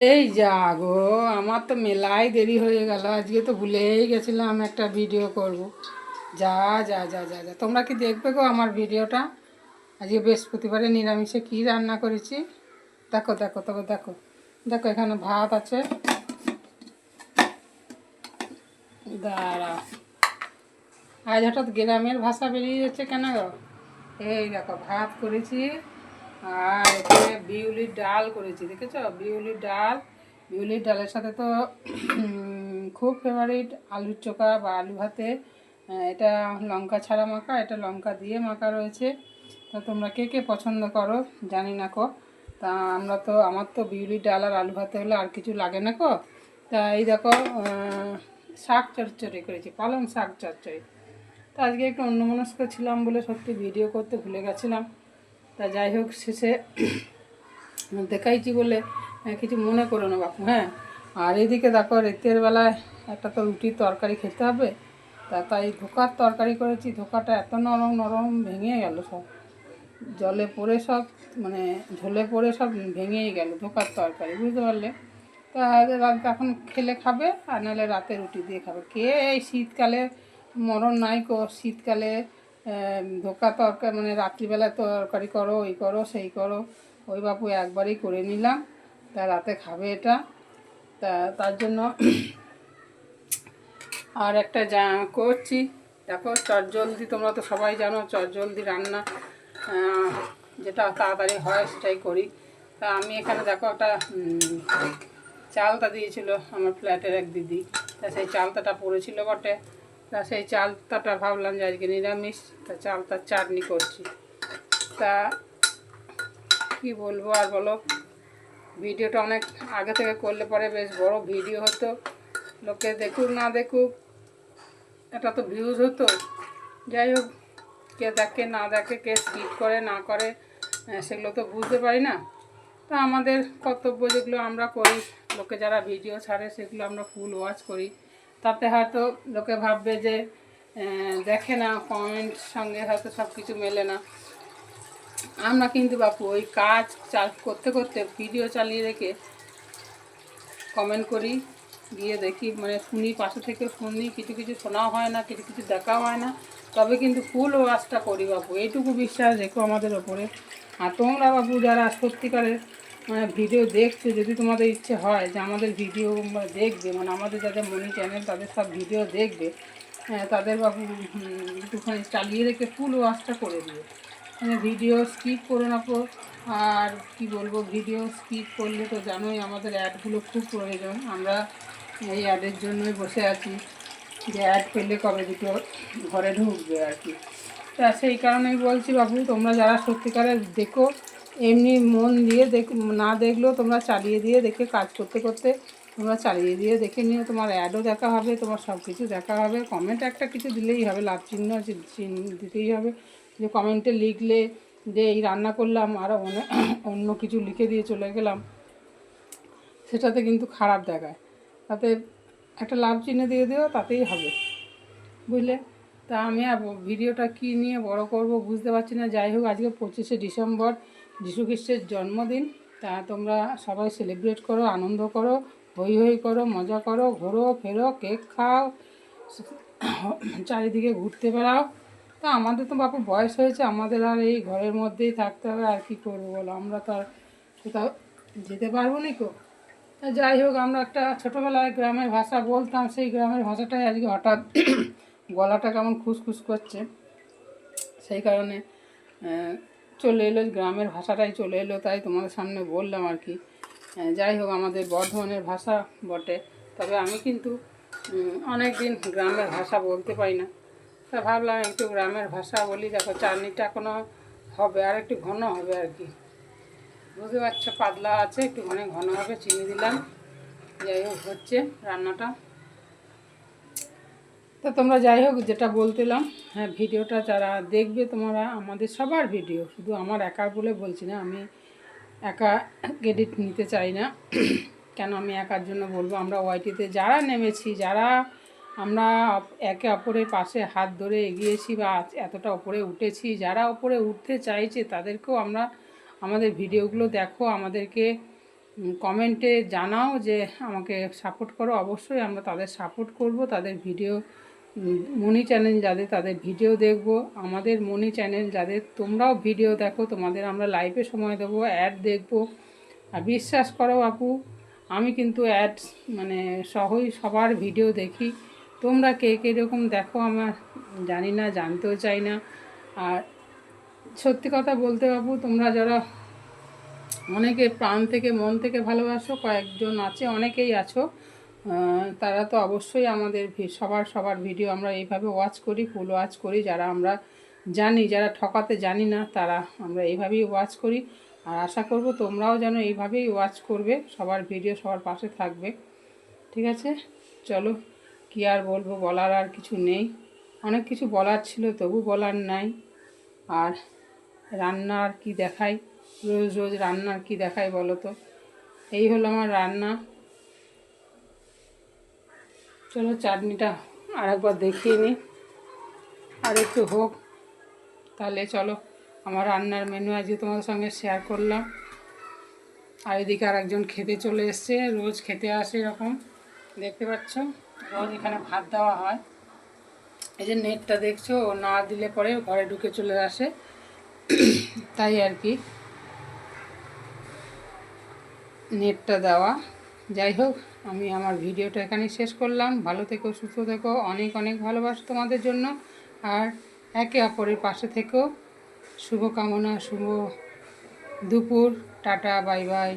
এই যা গো, আমার তো মেলাই দেরি হয়ে গেল। আজকে তো ভুলেই গেছিলাম একটা ভিডিও করব। যা যা যা যা যা। তোমরা কি দেখবে গো আমার ভিডিওটা আজকে বৃহস্পতিবারে নিরামিষে কি রান্না করেছি? দেখো দেখো, তবে দেখো। দেখো, এখানে ভাত আছে। দাঁড়া। আজ হঠাৎ গ্রামের ভাষা বেরিয়ে যাচ্ছে কেন গো? এই দেখো, ভাত করেছি। আর এখানে বিউলির ডাল করেছি, দেখেছ? বিউলির ডাল, বিউলির ডালের সাথে তো খুব ফেভারিট আলুর চোখা বা আলু ভাতে। এটা লঙ্কা ছাড়া মাখা, এটা লঙ্কা দিয়ে মাখা রয়েছে। তা তোমরা কে কে পছন্দ করো, জানি না কো। তা আমরা তো, আমার তো বিউলির ডাল আর আলু ভাতে হলে আর কিছু লাগে না কো। তা এই দেখো শাক চচ্চড়ি করেছি, পালং শাক চচ্চড়ি। তো আজকে একটু অন্যমনস্ক ছিলাম বলে সত্যি ভিডিও করতে ভুলে গেছিলাম। তা যাই হোক শেষে দেখাইছি বলে আহ, কিছু মনে করো না বাপু হ্যাঁ? আর এদিকে দেখো রেতের বেলায় একটা তো রুটির তরকারি খেতে হবে। তা তাই ধোকার তরকারি করেছি ধোকাটা এত নরম নরম ভেঙে গেল সব। জলে পড়ে সব মানে ঝোলে পড়ে সব ভেঙেই গেল ধোকার তরকারি বুঝতে পারলে? তা এখন খেলে খাবে আর নাহলে রাতে রুটি দিয়ে খাবে। কে এই শীতকালে মরণ নাই কো? শীতকালে ধোকা তরকারি মানে রাত্রিবেলা তরকারি করো এই করো, সেই করো। ওই বাপু একবারই করে নিলাম। তা রাতে খাবে এটা। তা তার জন্য আর একটা যা করছি। দেখো চটজলদি, তোমরা তো সবাই জানো চটজলদি রান্না যেটা তাড়াতাড়ি হয় সেটাই করি। তা আমি এখানে দেখো একটা চালতা দিয়েছিল আমার ফ্ল্যাটের এক দিদি। তা সেই চালতাটা পড়েছিল বটে। তা সেই চালতাটা ভাবলাম যে আজকে নিরামিষ, তা চালতার চাটনি করছি। তা কি বলব আর বলো, ভিডিওটা অনেক আগে থেকে করলে পরে বেশ বড় ভিডিও হতো। লোকে দেখুক না দেখুক, এটা তো ভিউজ হতো। যাই হোক, কে দেখে না দেখে, কে স্কিপ করে না করে সেগুলো তো বুঝতে পারি না। তা আমাদের কর্তব্য যেগুলো আমরা করি, লোকে যারা ভিডিও ছাড়ে, সেগুলো আমরা ফুল ওয়াচ করি। তাতে হয়তো লোকে ভাববে যে দেখে না কমেন্ট সঙ্গে হয়তো সব কিছু মেলে না। আমরা কিন্তু বাপু ওই কাজ চাল, করতে করতে ভিডিও চালিয়ে রেখে কমেন্ট করি, গিয়ে দেখি মানে শুনি, পাশে থেকে শুনি, কিছু কিছু শোনাও হয় না, কিছু কিছু দেখাও হয় না। তবে কিন্তু ফুল ওয়াজটা করি বাপু, এইটুকু বিশ্বাস রেখো আমাদের ওপরে। আর তোমরা বাপু যারা সত্যিকারের ভিডিও দেখছে যদি তোমাদের ইচ্ছে হয় যে আমাদের ভিডিও দেখবে মানে আমাদের যাদের মনি চ্যানেল তাদের সব ভিডিও দেখবে হ্যাঁ, তাদের বাবু একটুখানি চালিয়ে রেখে ফুল ওয়াশটা করে দিও। মানে ভিডিও স্কিপ করে রাখো আর কি বলব ভিডিও স্কিপ করলে তো জানোই আমাদের অ্যাডগুলো খুব প্রয়োজন। আমরা এই অ্যাডের জন্যই বসে আছি যে অ্যাড পেলে কবে দুটো ঘরে ঢুকবে আর কি। তা সেই কারণেই বলছি বাবু তোমরা যারা সত্যিকারের দেখো এমনি মন দিয়ে দেখ না দেখলেও তোমরা চালিয়ে দিয়ে দেখে কাজ করতে করতে তোমরা চালিয়ে দিয়ে দেখে নিও, তোমার অ্যাডও দেখা হবে, তোমার সব কিছু দেখা হবে। কমেন্ট একটা কিছু দিলেই হবে, লাভ চিহ্ন দিতেই হবে। যে কমেন্টে লিখলে যে এই রান্না করলাম অনেক অন্য কিছু লিখে দিয়ে চলে গেলাম, সেটাতে কিন্তু খারাপ দেখায়। তাতে একটা লাভ চিহ্ন দিয়ে দিও তাতেই হবে, বুঝলে? তা আমি আর ভিডিওটা কী নিয়ে বড় করব বুঝতে পারছি না। যাই হোক, আজকে পঁচিশে ডিসেম্বর। যীশু খ্রিস্টের জন্মদিন, তা তোমরা সবাই সেলিব্রেট করো, আনন্দ করো হই হই করো, মজা করো, ঘোরো, ফেরো, কেক খাও, চারিদিকে ঘুরতে বেড়াও। তা আমাদের তো বাপু বয়স হয়েছে, আমাদের আর এই ঘরের মধ্যেই থাকতে হবে, আর কি করব বলো? আমরা তো আর কোথাও যেতে পারব না কো? যাই হোক, আমরা একটা ছোটোবেলায় গ্রামের ভাষা বলতাম, সেই গ্রামের ভাষাটাই আজকে হঠাৎ গলাটা কেমন খুসখুস করছে। সেই কারণে চলে এলো, গ্রামের ভাষাটাই চলে এলো, তাই তোমাদের সামনে বললাম আর কি। যাই হোক, আমাদের বর্ধমানের ভাষা বটে। তবে আমি কিন্তু অনেক দিন গ্রামের ভাষা বলতে পারি না। তা ভাবলাম একটু গ্রামের ভাষা বলি, দেখো চাটনিটা কোনো হবে, আর একটু ঘন হবে আর কি। বুঝতে পারছ, পাতলা আছে একটু ঘন ঘন হবে, চিনি দিলাম। যাই হোক, হচ্ছে রান্নাটা। তো তোমরা যাই হোক, যেটা বলতেলাম হ্যাঁ ভিডিওটা যারা দেখবে তোমরা আমাদের সবার ভিডিও, শুধু আমার একার বলে বলছি না, আমি একা ক্রেডিট নিতে চাই না, কেন আমি একার জন্য বলব? আমরা ওয়াইটিতে যারা নেমেছি, যারা আমরা একে অপরের পাশে হাত ধরে এগিয়েছি বা এতটা ওপরে উঠেছি, যারা ওপরে উঠতে চাইছে, তাদেরকেও আমরা আমাদের ভিডিওগুলো দেখো, আমাদেরকে কমেন্টে জানাও যে আমাকে সাপোর্ট করো। অবশ্যই আমরা তাদের সাপোর্ট করব, তাদের ভিডিও মনি চ্যানেল যাদের, তাদের ভিডিও দেখব। আমাদের মনি চ্যানেল যাদের, তোমরাও ভিডিও দেখো। তোমাদের আমরা লাইভে সময় দেবো, অ্যাড দেখব। আর বিশ্বাস করো আপু, আমি কিন্তু অ্যাড মানে সহই সবার ভিডিও দেখি। তোমরা কে কীরকম দেখো আমার জানি না, জানতেও চাই না। আর সত্যি কথা বলতে বাবু, তোমরা যারা অনেকে প্রাণ থেকে, মন থেকে ভালোবাসো, কয়েকজন আছে, অনেকেই আছো। তারা তো অবশ্যই আমাদের সবার সবার ভিডিও আমরা এইভাবে ওয়াচ করি ফুল ওয়াচ করি। যারা আমরা জানি, যারা ঠকাতে জানি না, তারা আমরা এইভাবেই ওয়াচ করি। আর আশা করব তোমরাও যেন এইভাবেই ওয়াচ করবে, সবার ভিডিও সবার পাশে থাকবে। ঠিক আছে? চলো, কি আর বলব, বলার আর কিছু নেই। অনেক কিছু বলার ছিল, তবু বলার নাই। আর রান্নার কি দেখাই? রোজ রোজ রান্নার কি দেখাই বলো তো? এই হলো আমার রান্না। চলো চাটনিটা আর একবার দেখিয়ে নিই। আর একটু হোক, তাহলে চলো আমার রান্নার মেনু আজকে তোমাদের সঙ্গে শেয়ার করলাম। আর এদিকে আর একজন খেতে চলে এসছে, রোজ খেতে আসে এরকম, দেখতে পাচ্ছ? রোজ এখানে ভাত দেওয়া হয়। এই যে নেটটা দেখছ, ও না দিলে পরে ঘরে ঢুকে চলে আসে। তাই আর কি, নেটটা দেওয়া। যাই হোক, আমি আমার ভিডিওটা এখানে শেষ করলাম। ভালো থেকো, সুস্থ থেকো। অনেক অনেক ভালোবাসো তোমাদের জন্য। আর একে অপরের পাশে থেকো। শুভকামনা, শুভ দুপুর। Tata, bye bye.